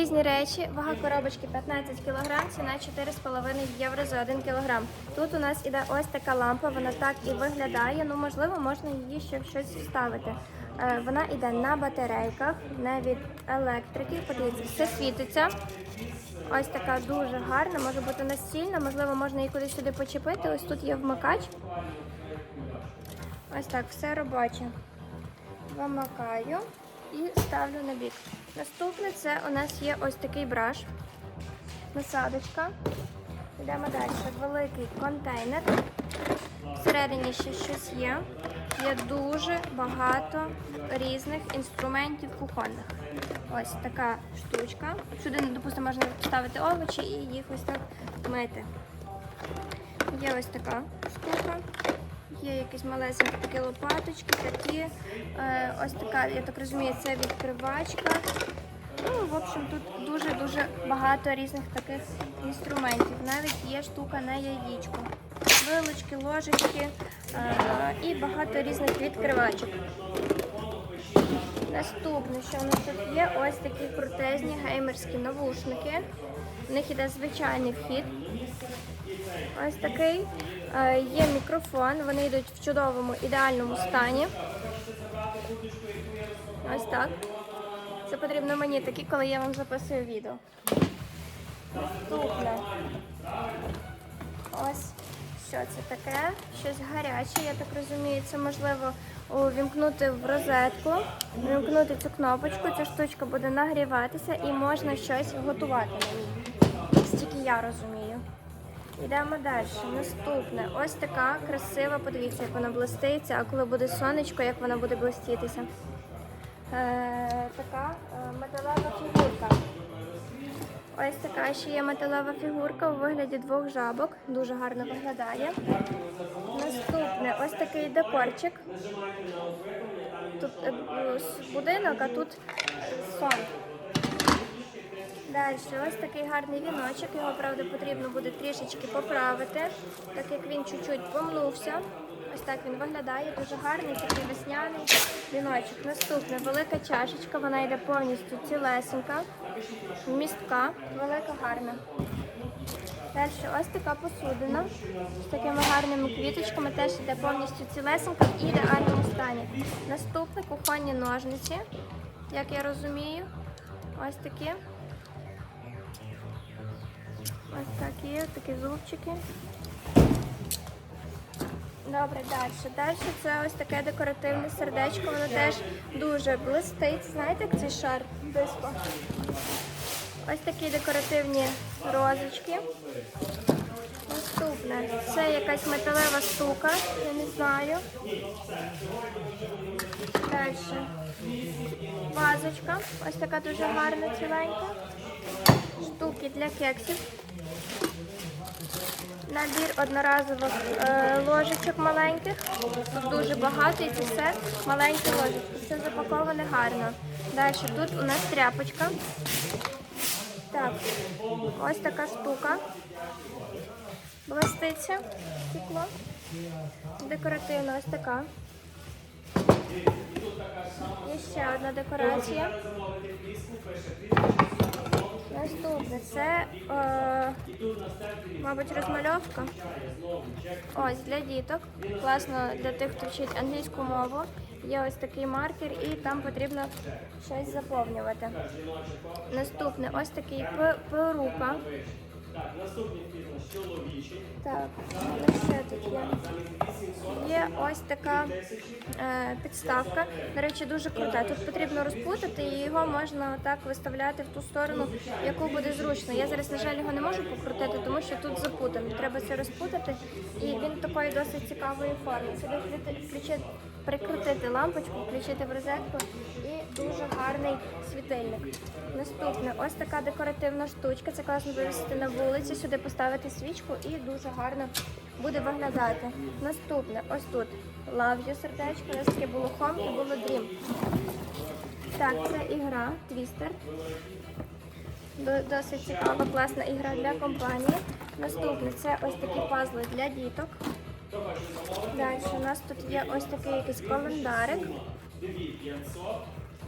Різні речі, вага коробочки 15 кг, ціна 4,5 євро за 1 кг. Тут у нас іде ось така лампа, вона так і виглядає. Ну, можливо, можна її ще в щось вставити. Е, Вона йде на батарейках, не від електрики. Подивіться, все світиться. Ось така дуже гарна, може бути настільна, можливо, можна її кудись сюди почепити. Ось тут є вмикач. Ось так, все робоче. Вимикаю і ставлю на бік. Наступне це у нас є ось такий браш. Насадочка. Йдемо далі. Великий контейнер. Всередині ще щось є. Є дуже багато різних інструментів кухонних. Ось така штучка. Сюди, допустимо, можна ставити овочі і їх ось так мити. Є ось така штука. Є якісь малесенькі такі лопаточки, такі. Е, ось така, я так розумію, це відкривачка. Ну, в общем, тут дуже-дуже багато різних таких інструментів. Навіть є штука на яєчко. Вилочки, ложечки е, і багато різних відкривачок. Наступне, що у нас тут є, ось такі крутезні геймерські навушники. В них іде звичайний вхід. Ось такий. Е, Є мікрофон, вони йдуть в чудовому ідеальному стані. Ось так. Це потрібно мені такі, коли я вам записую відео. Наступне. Ось що це таке? Щось гаряче, я так розумію. Це можливо увімкнути в розетку, увімкнути цю кнопочку, ця штучка буде нагріватися і можна щось готувати на ній. Стільки я розумію. Йдемо далі. Наступне. Ось така красива, подивіться, як вона блиститься, а коли буде сонечко, як вона буде блистітися. Е, така е, металева фігурка. Ось така ще є металева фігурка у вигляді двох жабок. Дуже гарно виглядає. Наступне ось такий декорчик. Тут е, е, будинок, а тут сон. Далі ось такий гарний віночок. Його, правда, потрібно буде трішечки поправити, так як він чуть-чуть помнувся. Ось так він виглядає, дуже гарний, такий весняний віночок. Наступне велика чашечка, вона йде повністю цілесенька, містка, велика, гарна. Далі ось така посудина з такими гарними квіточками, теж йде повністю цілесенька в ідеальному стані. Наступне кухонні ножниці, як я розумію. Ось такі. Ось такі, такі зубчики. Добре, далі. Далі це ось таке декоративне сердечко, воно теж дуже блистить. Знаєте, як цей шар диско? Ось такі декоративні розочки. Наступне. Це якась металева штука, я не знаю. Далі. Вазочка. Ось така дуже гарна, ціленька. Штуки для кексів. Набір одноразових е, ложечок маленьких. Тут дуже багато і це все маленькі ложечки. Все запаковане гарно. Далі тут у нас тряпочка. Так, ось така штука. Блиститься стекло. Декоративна ось така. Є ще одна декорація. Наступне це, е, мабуть, розмальовка. Ось для діток. Класно для тих, хто вчить англійську мову. Є ось такий маркер, і там потрібно щось заповнювати. Наступне ось такий перука. Так, що тут є? Ось така е, підставка. До речі, дуже крута. Тут потрібно розпутати і його можна так виставляти в ту сторону, яку буде зручно. Я зараз, на жаль, його не можу покрутити, тому що тут запутано. Треба це розпутати. І він такої досить цікавої форми. Включити- включити, прикрутити лампочку, включити в розетку і дуже гарний світильник. Наступне, ось така декоративна штучка. Це класно вивісити на вулиці, сюди поставити свічку і дуже гарно буде виглядати. Наступне, ось тут you сердечко, у нас таке було home і було dream. Так, це ігра. До- Досить цікава, класна ігра для компанії. Наступне це ось такі пазли для діток. Далі у нас тут є ось такий якийсь календарик.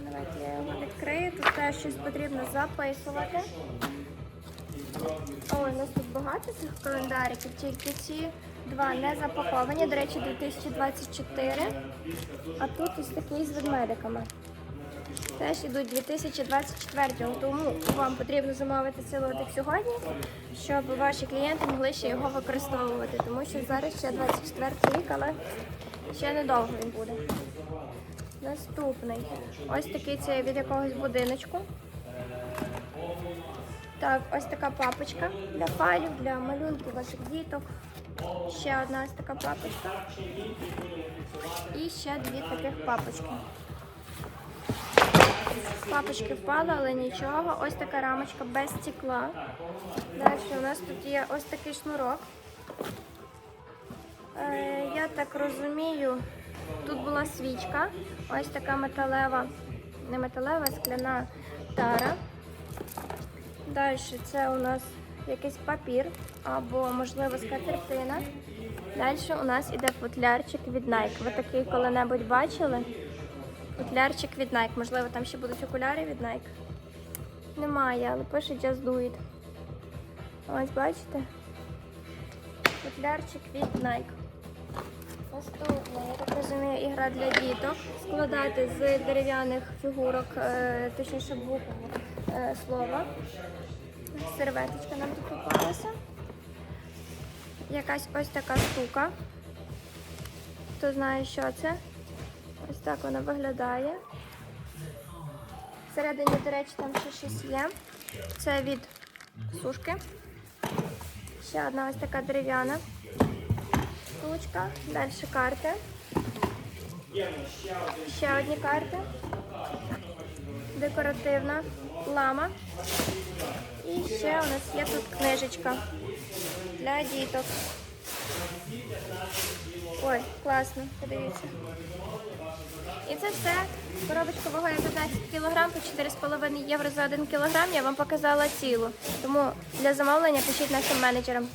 Давайте я його відкрию. Тут теж щось потрібно записувати. Ой, у нас тут багато цих календариків, тільки ці два не запаковані. До речі, 2024. А тут ось такий з ведмедиками. Теж ідуть 2024 тому вам потрібно замовити силовик сьогодні, щоб ваші клієнти могли ще його використовувати, тому що зараз ще 24 рік, але ще недовго він буде. Наступний. Ось такий це від якогось будиночку. Так, ось така папочка для файлів, для малюнків ваших діток. Ще одна ось така папочка. І ще дві таких папочки. Папочки впали, але нічого. Ось така рамочка без стекла. Далі у нас тут є ось такий шнурок. Е, я так розумію, тут була свічка. Ось така металева, не металева, скляна тара. Далі це у нас якийсь папір або, можливо, скатертина. Далі у нас іде футлярчик від Nike. Ви такий коли-небудь бачили? Футлярчик від Nike. Можливо, там ще будуть окуляри від Nike. Немає, але пише Just Do It. Ось бачите? Футлярчик від Nike. Наступна, я так розумію, ігра для діток. Складати з дерев'яних фігурок, е, точніше букв е, слова. Серветочка нам тут попалася. Якась ось така штука. Хто знає, що це? Ось так вона виглядає. Всередині, до речі, там ще щось є. Це від сушки. Ще одна ось така дерев'яна штучка. Далі карти. Ще одні карти. Декоративна лама. І ще у нас є тут книжечка для діток. Ой, класно, подивіться. І це все. Коробочка вагою 15 кг по 4,5 євро за 1 кг. Я вам показала цілу. Тому для замовлення пишіть нашим менеджерам.